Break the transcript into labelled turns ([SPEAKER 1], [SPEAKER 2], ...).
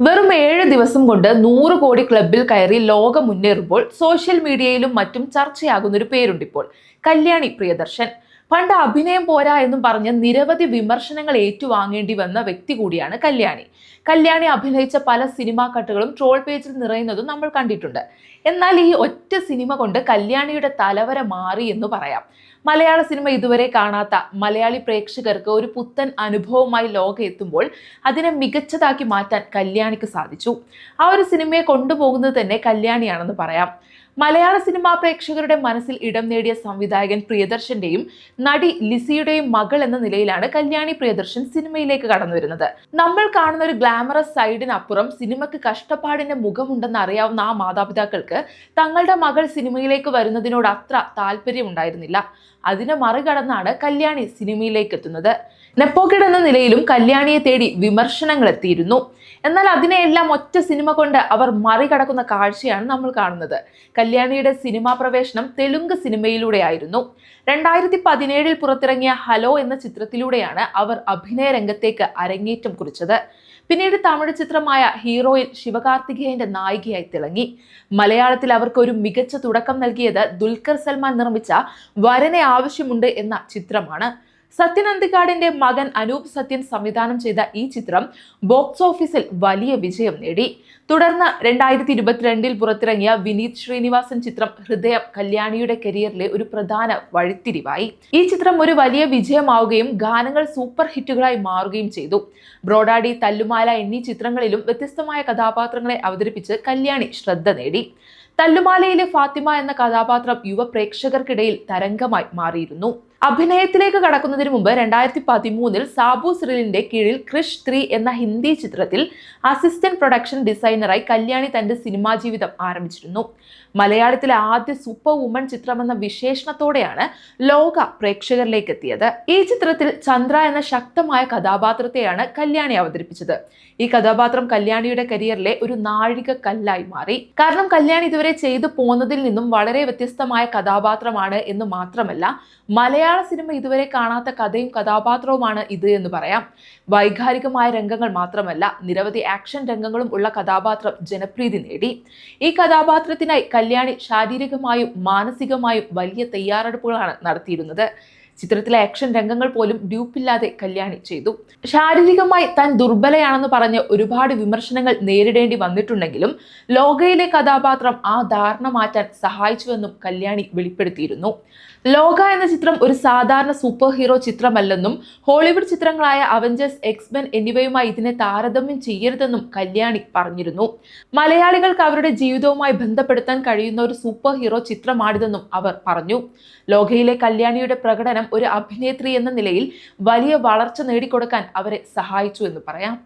[SPEAKER 1] വെറും ഏഴ് ദിവസം കൊണ്ട് നൂറ് കോടി ക്ലബിൽ കയറി ലോകം മുന്നേറുമ്പോൾ സോഷ്യൽ മീഡിയയിലും മറ്റും ചർച്ചയാകുന്ന ഒരു പേരുണ്ട് ഇപ്പോൾ കല്യാണി പ്രിയദർശൻ. പണ്ട് അഭിനയം പോരാ എന്നും പറഞ്ഞ് നിരവധി വിമർശനങ്ങൾ ഏറ്റുവാങ്ങേണ്ടി വന്ന വ്യക്തി കൂടിയാണ് കല്യാണി. കല്യാണി അഭിനയിച്ച പല സിനിമാ കട്ടുകളും ട്രോൾ പേജിൽ നിറയുന്നതും നമ്മൾ കണ്ടിട്ടുണ്ട്. എന്നാൽ ഈ ഒറ്റ സിനിമ കൊണ്ട് കല്യാണിയുടെ തലവര മാറി എന്ന് പറയാം. മലയാള സിനിമ ഇതുവരെ കാണാത്ത മലയാളി പ്രേക്ഷകർക്ക് ഒരു പുത്തൻ അനുഭവമായി ലോകം എത്തുമ്പോൾ അതിനെ മികച്ചതാക്കി മാറ്റാൻ കല്യാണിക്ക് സാധിച്ചു. ആ ഒരു സിനിമയെ കൊണ്ടുപോകുന്നത് തന്നെ കല്യാണിയാണെന്ന് പറയാം. മലയാള സിനിമാ പ്രേക്ഷകരുടെ മനസ്സിൽ ഇടം നേടിയ സംവിധായകൻ പ്രിയദർശന്റെയും നടി ലിസിയുടെയും മകൾ എന്ന നിലയിലാണ് കല്യാണി പ്രിയദർശൻ സിനിമയിലേക്ക് കടന്നു വരുന്നത്. നമ്മൾ കാണുന്ന ഒരു ഗ്ലാമറസ് സൈഡിനപ്പുറം സിനിമയ്ക്ക് കഷ്ടപ്പാടിന്റെ മുഖമുണ്ടെന്ന് അറിയാവുന്ന ആ മാതാപിതാക്കൾക്ക് തങ്ങളുടെ മകൾ സിനിമയിലേക്ക് വരുന്നതിനോട് അത്ര താല്പര്യമുണ്ടായിരുന്നില്ല. അതിനെ മറികടന്നാണ് കല്യാണി സിനിമയിലേക്ക് എത്തുന്നത്. നെപ്പോക്കിഡ് എന്ന നിലയിലും കല്യാണിയെ തേടി വിമർശനങ്ങൾ എത്തിയിരുന്നു എന്നാൽ അതിനെയെല്ലാം ഒറ്റ സിനിമ കൊണ്ട് അവർ മറികടക്കുന്ന കാഴ്ചയാണ് നമ്മൾ കാണുന്നത്. കല്യാണിയുടെ സിനിമാ പ്രവേശനം തെലുങ്ക് സിനിമയിലൂടെയായിരുന്നു രണ്ടായിരത്തി പതിനേഴിൽ പുറത്തിറങ്ങിയ ഹലോ എന്ന ചിത്രത്തിലൂടെയാണ് അവർ അഭിനയ രംഗത്തേക്ക് അരങ്ങേറ്റം കുറിച്ചത്. പിന്നീട് തമിഴ് ചിത്രമായ ഹീറോയിൽ ശിവകാർത്തികേയന്റെ നായികയായി തിളങ്ങി. മലയാളത്തിൽ അവർക്ക് ഒരു മികച്ച തുടക്കം നൽകിയത് ദുൽഖർ സൽമാൻ നിർമ്മിച്ച വരനെ ആവശ്യമുണ്ട് എന്ന ചിത്രമാണ്. സത്യൻ അന്തിക്കാടിന്റെ മകൻ അനൂപ് സത്യൻ സംവിധാനം ചെയ്ത ഈ ചിത്രം ബോക്സ് ഓഫീസിൽ വലിയ വിജയം നേടി. തുടർന്ന് രണ്ടായിരത്തി ഇരുപത്തിരണ്ടിൽ പുറത്തിറങ്ങിയ വിനീത് ശ്രീനിവാസൻ ചിത്രം ഹൃദയം കല്യാണിയുടെ കരിയറിലെ ഒരു പ്രധാന വഴിത്തിരിവായി. ഈ ചിത്രം ഒരു വലിയ വിജയമാവുകയും ഗാനങ്ങൾ സൂപ്പർ ഹിറ്റുകളായി മാറുകയും ചെയ്തു. ബ്രോഡാഡി തല്ലുമാല എന്നീ ചിത്രങ്ങളിലും വ്യത്യസ്തമായ കഥാപാത്രങ്ങളെ അവതരിപ്പിച്ച് കല്യാണി ശ്രദ്ധ നേടി. തല്ലുമാലയിലെ ഫാത്തിമ എന്ന കഥാപാത്രം യുവ പ്രേക്ഷകർക്കിടയിൽ തരംഗമായി മാറിയിരുന്നു. അഭിനയത്തിലേക്ക് കടക്കുന്നതിന് മുമ്പ് രണ്ടായിരത്തി പതിമൂന്നിൽ സാബു സിറിലിന്റെ കീഴിൽ ക്രിഷ് ത്രീ എന്ന ഹിന്ദി ചിത്രത്തിൽ അസിസ്റ്റന്റ് പ്രൊഡക്ഷൻ ഡിസൈനറായി കല്യാണി തന്റെ സിനിമാ ജീവിതം ആരംഭിച്ചിരുന്നു. മലയാളത്തിലെ ആദ്യ സൂപ്പർ വുമൺ ചിത്രമെന്ന വിശേഷണത്തോടെയാണ് ലോക പ്രേക്ഷകരിലേക്ക് എത്തിയത്. ഈ ചിത്രത്തിൽ ചന്ദ്ര എന്ന ശക്തമായ കഥാപാത്രത്തെയാണ് കല്യാണി അവതരിപ്പിച്ചത്. ഈ കഥാപാത്രം കല്യാണിയുടെ കരിയറിലെ ഒരു നാഴിക കല്ലായി മാറി. കാരണം കല്യാണി ഇതുവരെ ചെയ്തു പോന്നതിൽ നിന്നും വളരെ വ്യത്യസ്തമായ കഥാപാത്രമാണ് എന്ന് മാത്രമല്ല മലയാള സിനിമ ഇതുവരെ കാണാത്ത കഥയും കഥാപാത്രവുമാണ് ഇത് എന്ന് പറയാം. വൈകാരികമായ രംഗങ്ങൾ മാത്രമല്ല നിരവധി ആക്ഷൻ രംഗങ്ങളും ഉള്ള കഥാപാത്രം ജനപ്രീതി നേടി. ഈ കഥാപാത്രത്തിനായി കല്യാണി ശാരീരികമായും മാനസികമായും വലിയ തയ്യാറെടുപ്പുകളാണ് നടത്തിയിരുന്നത്. ചിത്രത്തിലെ ആക്ഷൻ രംഗങ്ങൾ പോലും ഡ്യൂപ്പില്ലാതെ കല്യാണി ചെയ്തു. ശാരീരികമായി താൻ ദുർബലയാണെന്ന് പറഞ്ഞ് ഒരുപാട് വിമർശനങ്ങൾ നേരിടേണ്ടി വന്നിട്ടുണ്ടെങ്കിലും ലോകയിലെ കഥാപാത്രം ആ ധാരണ മാറ്റാൻ സഹായിച്ചുവെന്നും കല്യാണി വെളിപ്പെടുത്തിയിരുന്നു. ലോക എന്ന ചിത്രം ഒരു സാധാരണ സൂപ്പർ ഹീറോ ചിത്രമല്ലെന്നും ഹോളിവുഡ് ചിത്രങ്ങളായ അവഞ്ചേഴ്സ് എക്സ്മെൻ എന്നിവയുമായി ഇതിനെ താരതമ്യം ചെയ്യരുതെന്നും കല്യാണി പറഞ്ഞിരുന്നു. മലയാളികൾക്ക് അവരുടെ ജീവിതവുമായി ബന്ധപ്പെടുത്താൻ കഴിയുന്ന ഒരു സൂപ്പർ ഹീറോ ചിത്രമാണിതെന്നും അവർ പറഞ്ഞു. ലോകയിലെ കല്യാണിയുടെ പ്രകടനം ഒരു അഭിനേത്രി എന്ന നിലയിൽ വലിയ വളർച്ച നേടിക്കൊടുക്കാൻ അവരെ സഹായിച്ചു എന്ന് പറയാം.